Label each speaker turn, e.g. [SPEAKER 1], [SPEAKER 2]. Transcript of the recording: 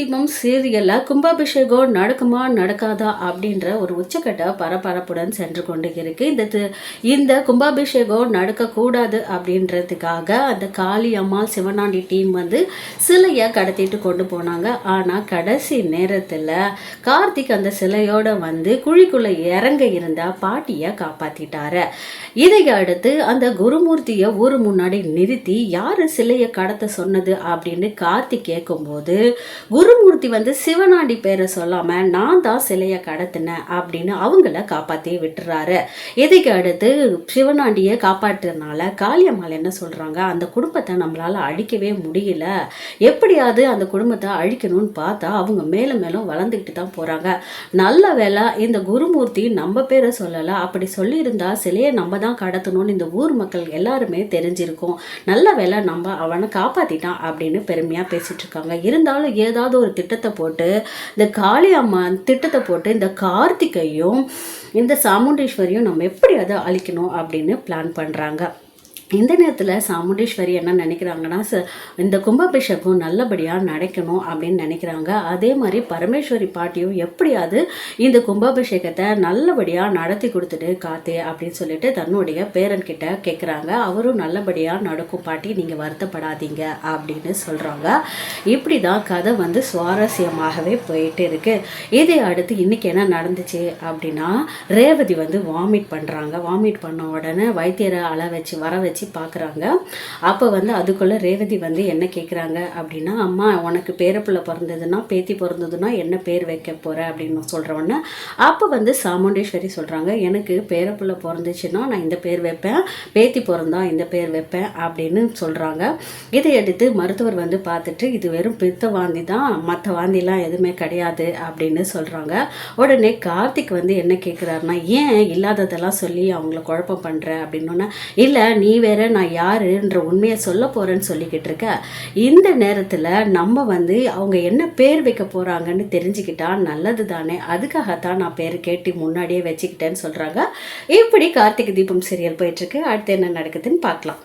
[SPEAKER 1] தீபம் சீரியலில் கும்பாபிஷேகம் நடக்குமா நடக்காதா அப்படின்ற ஒரு உச்சக்கட்ட பரபரப்புடன் சென்று கொண்டு இருக்கு. இந்த இந்த கும்பாபிஷேகம் நடக்கக்கூடாது அப்படின்றதுக்காக அந்த காளி அம்மாள் சிவனாண்டி டீம் வந்து சிலையை கடத்திட்டு கொண்டு போனாங்க. ஆனால் கடைசி நேரத்தில் கார்த்திக் அந்த சிலையோட வந்து குழிக்குள்ளே இறங்க இருந்த பாட்டியை காப்பாத்திட்டாரு. இதை அடுத்து அந்த குருமூர்த்தியை ஊர் முன்னாடி நிறுத்தி யார் சிலையை கடத்த சொன்னது? அப்படின்னு கார்த்திக் கேட்கும்போது குரு குருமூர்த்தி வந்து சிவனாண்டி பேரை சொல்லாமல் நான் தான் சிலையை கடத்தினேன் அப்படின்னு அவங்கள காப்பாற்றி விட்டுறாரு. இதுக்கு அடுத்து சிவனாண்டியை காப்பாற்றுறதுனால காளியம்மாள் என்ன சொல்கிறாங்க அந்த குடும்பத்தை நம்மளால் அழிக்கவே முடியல. எப்படியாவது அந்த குடும்பத்தை அழிக்கணும்னு பார்த்தா அவங்க மேலும் மேலும் வளர்ந்துக்கிட்டு தான் போகிறாங்க நல்ல வேலை இந்த குருமூர்த்தி நம்ம பேரை சொல்லலை. அப்படி சொல்லியிருந்தா சிலையை நம்ம தான் கடத்தணும்னு இந்த ஊர் மக்கள் எல்லாருமே தெரிஞ்சிருக்கும். நல்ல வேலை நம்ம அவனை காப்பாற்றிட்டான் அப்படின்னு பெருமையாக பேசிகிட்டு இருக்காங்க. இருந்தாலும் ஏதாவது ஒரு திட்டத்தை போட்டு இந்த காளி அம்மா திட்டத்தை போட்டு இந்த கார்த்திகையும் இந்த சாமுண்டீஸ்வரியும் நம்ம எப்படி அதை அழிக்கணும் அப்படின்னு பிளான் பண்றாங்க. இந்த நேரத்தில் சாமுண்டீஸ்வரி என்ன நினைக்கிறாங்கன்னா ச- இந்த கும்பாபிஷேகம் நல்லபடியாக நடக்கணும் அப்படின்னு நினைக்கிறாங்க. அதே மாதிரி பரமேஸ்வரி பாட்டியும் எப்படியாவது இந்த கும்பாபிஷேகத்தை நல்லபடியாக நடத்தி கொடுத்துட்டு காத்தே அப்படின்னு சொல்லிட்டு தன்னுடைய பேரன்கிட்ட கேட்குறாங்க அவரும் நல்லபடியாக நடக்கும் பாட்டி நீங்கள் வருத்தப்படாதீங்க அப்படின்னு சொல்கிறாங்க இப்படி தான் கதை வந்து சுவாரஸ்யமாகவே போயிட்டு இருக்கு. இதை அடுத்து இன்னைக்கு என்ன நடந்துச்சு அப்படின்னா ரேவதி வந்து வாமிட் பண்ணுறாங்க வாமிட் பண்ண உடனே வைத்தியரை அள வச்சு வர வச்சு பார்க்குறாங்க அப்போ வந்து அதுக்குள்ளே ரேவதி வந்து என்ன கேட்குறாங்க அப்படின்னா அம்மா உனக்கு பேரப்பிள்ளை பிறந்ததுன்னா பேத்தி பிறந்ததுன்னா என்ன பேர் வைக்க போகிற அப்படின்னு சொல்கிறவொன்னே அப்போ வந்து சாமுண்டேஸ்வரி சொல்கிறாங்க எனக்கு பேரப்பிள்ளை பிறந்துச்சுன்னா நான் இந்த பேர் வைப்பேன் பேத்தி பிறந்தா இந்த பேர் வைப்பேன் அப்படின்னு சொல்கிறாங்க இதை எடுத்து மருத்துவர் வந்து பார்த்துட்டு இது வெறும் பித்த வாந்தி தான் மற்ற வாந்திலாம் எதுவுமே கிடையாது அப்படின்னு சொல்கிறாங்க உடனே கார்த்திக் வந்து என்ன கேட்குறாருன்னா ஏன் இல்லாததெல்லாம் சொல்லி அவங்கள குழப்பம் பண்ணுற அப்படின்னோன்னா இல்லை நீ வேற நான் யாருன்ற உண்மையை சொல்ல போகிறேன்னு சொல்லிக்கிட்டு இருக்க. இந்த நேரத்தில் நம்ம வந்து அவங்க என்ன பேர் வைக்க போகிறாங்கன்னு தெரிஞ்சுக்கிட்டா நல்லது தானே. அதுக்காகத்தான் நான் பேர் கேட்டு முன்னாடியே வச்சுக்கிட்டேன்னு சொல்கிறாங்க இப்படி கார்த்திக் தீபம் சீரியல் போயிட்டுருக்கு அடுத்து என்ன நடக்குதுன்னு பார்க்கலாம்.